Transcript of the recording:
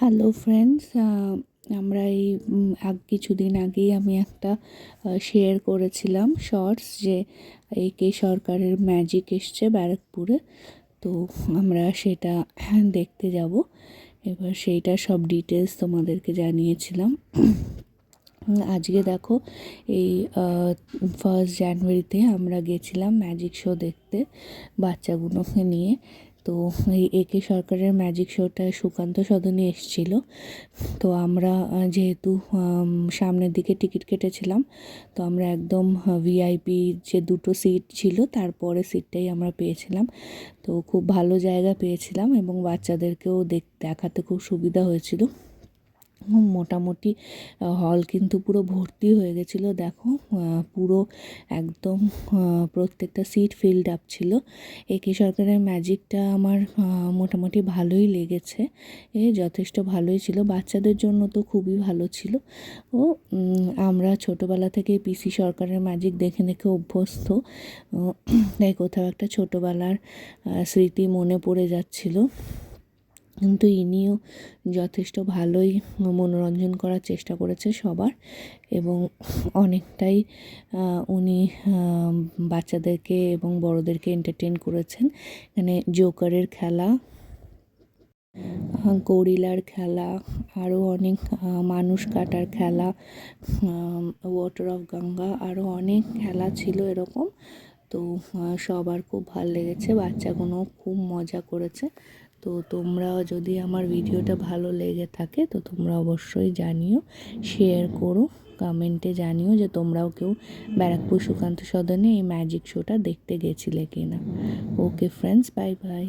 Hello friends আমরা এই আগ, কিছুদিন আগেই আমি একটা শেয়ার করেছিলাম শর্টস যে এই কে সরকারের ম্যাজিক এসছে ব্যারাকপুরে। তো আমরা সেটা দেখতে যাব। এবার সেইটা সব ডিটেলস তোমাদেরকে জানিয়েছিলাম। আজকে দেখো, এই ফার্স্ট জানুয়ারিতে আমরা গেছিলাম ম্যাজিক শো দেখতে, বাচ্চাগুলোকে নিয়ে। তো এই একে সরকারের ম্যাজিক শোটা সুকান্ত সদনে এসছিল। তো আমরা যেহেতু সামনের দিকে টিকিট কেটেছিলাম, তো আমরা একদম ভিআইপি যে দুটো সিট ছিল, তারপরে সিটটাই আমরা পেয়েছিলাম। তো খুব ভালো জায়গা পেয়েছিলাম এবং বাচ্চাদেরকেও দেখ, দেখাতে খুব সুবিধা হয়েছিল। মোটামুটি হল কিন্তু পুরো ভর্তি হয়ে গেছিল, দেখো পুরো একদম প্রত্যেকটা সিট ফিল্ড আপ ছিল। একে সরকারের ম্যাজিকটা আমার মোটামুটি ভালোই লেগেছে। এ যথেষ্ট ভালোই ছিল। বাচ্চাদের জন্য তো খুবই ভালো ছিল। ও আমরা ছোটোবেলা থেকে পিসি সরকারের ম্যাজিক দেখে দেখে অভ্যস্ত। তাই কোথাও একটা ছোটোবেলার স্মৃতি মনে পড়ে যাচ্ছিল। কিন্তু ইনিও যথেষ্ট ভালোই মনোরঞ্জন করার চেষ্টা করেছে সবার এবং অনেকটাই উনি বাচ্চাদেরকে এবং বড়োদেরকে এন্টারটেন করেছেন। এখানে জোকারের খেলা গরিলার খেলা, আরও অনেক মানুষ কাটার খেলা ওয়াটার অফ গঙ্গা আরও অনেক খেলা ছিল এরকম। তো সবার খুব ভালো লেগেছে। বাচ্চাগুলো খুব মজা করেছে। তো তোমরা যদি আমার ভিডিওটা ভালো লেগে থাকে, তো তোমরা অবশ্যই জানিও শেয়ার করো কমেন্টে জানিও যে তোমরাও কেউ ব্যারাকপুর সুকান্ত সদনে এই ম্যাজিক শোটা দেখতে গেছিলে কিনা। Okay friends bye bye